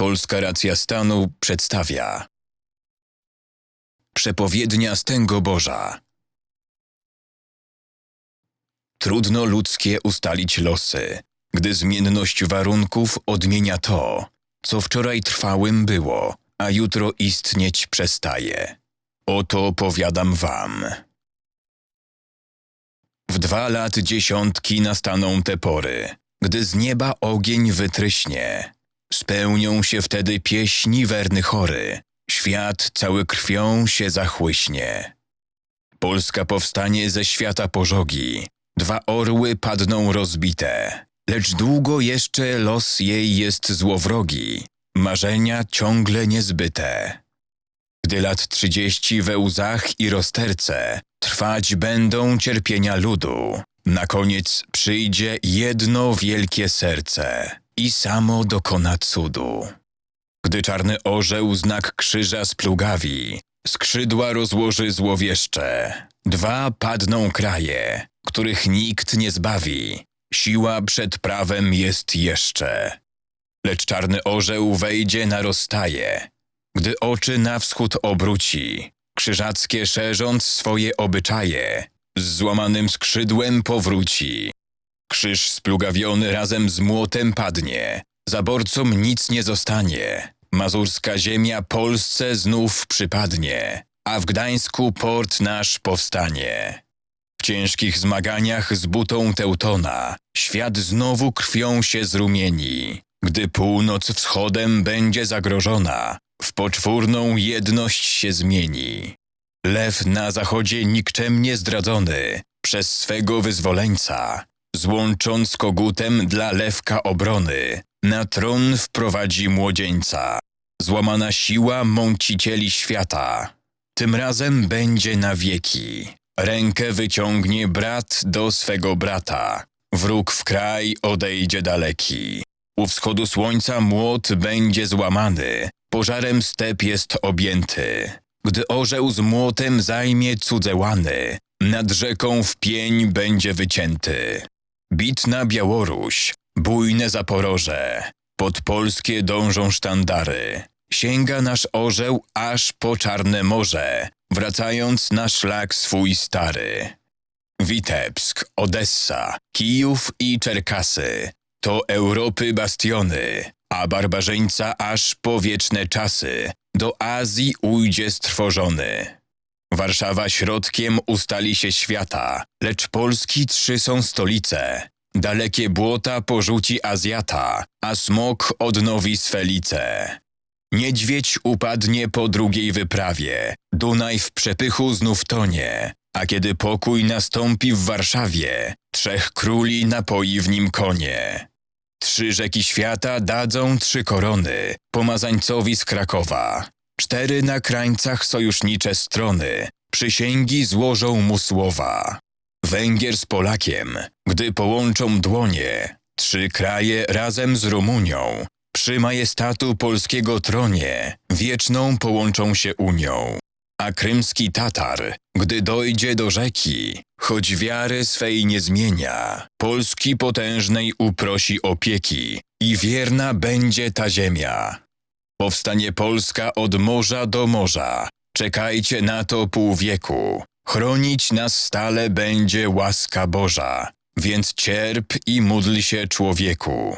Polska Racja Stanu przedstawia Przepowiednia Stęgo Boża Trudno ludzkie ustalić losy, gdy zmienność warunków odmienia to, co wczoraj trwałym było, a jutro istnieć przestaje. Oto powiadam wam. W dwa lat dziesiątki nastaną te pory, gdy z nieba ogień wytryśnie. Spełnią się wtedy pieśni werny chory, świat cały krwią się zachłyśnie. Polska powstanie ze świata pożogi, dwa orły padną rozbite, lecz długo jeszcze los jej jest złowrogi, marzenia ciągle niezbyte. Gdy lat trzydzieści we łzach i rozterce trwać będą cierpienia ludu, na koniec przyjdzie jedno wielkie serce i samo dokona cudu. Gdy czarny orzeł znak krzyża splugawi, skrzydła rozłoży złowieszcze, dwa padną kraje, których nikt nie zbawi, siła przed prawem jest jeszcze. Lecz czarny orzeł wejdzie na rozstaje, gdy oczy na wschód obróci, krzyżackie szerząc swoje obyczaje, z złamanym skrzydłem powróci. Krzyż splugawiony razem z młotem padnie, zaborcom nic nie zostanie. Mazurska ziemia Polsce znów przypadnie, a w Gdańsku port nasz powstanie. W ciężkich zmaganiach z butą Teutona świat znowu krwią się zrumieni. Gdy północ wschodem będzie zagrożona, w poczwórną jedność się zmieni. Lew na zachodzie nikczemnie zdradzony przez swego wyzwoleńca, złącząc kogutem dla lewka obrony, na tron wprowadzi młodzieńca. Złamana siła mącicieli świata, tym razem będzie na wieki. Rękę wyciągnie brat do swego brata, wróg w kraj odejdzie daleki. U wschodu słońca młot będzie złamany, pożarem step jest objęty. Gdy orzeł z młotem zajmie cudze łany, nad rzeką w pień będzie wycięty. Bitna Białoruś, bujne Zaporoże, pod polskie dążą sztandary. Sięga nasz orzeł aż po czarne morze, wracając na szlak swój stary. Witebsk, Odessa, Kijów i Czerkasy to Europy bastiony, a barbarzyńca aż po wieczne czasy do Azji ujdzie strwożony. Warszawa środkiem ustali się świata, lecz Polski trzy są stolice. Dalekie błota porzuci Azjata, a smok odnowi swe lice. Niedźwiedź upadnie po drugiej wyprawie, Dunaj w przepychu znów tonie, a kiedy pokój nastąpi w Warszawie, trzech króli napoi w nim konie. Trzy rzeki świata dadzą trzy korony pomazańcowi z Krakowa. Cztery na krańcach sojusznicze strony przysięgi złożą mu słowa. Węgier z Polakiem, gdy połączą dłonie, trzy kraje razem z Rumunią, przy majestatu polskiego tronie, wieczną połączą się Unią. A krymski Tatar, gdy dojdzie do rzeki, choć wiary swej nie zmienia, Polski potężnej uprosi opieki i wierna będzie ta ziemia. Powstanie Polska od morza do morza, czekajcie na to pół wieku. Chronić nas stale będzie łaska Boża, więc cierp i módl się człowieku.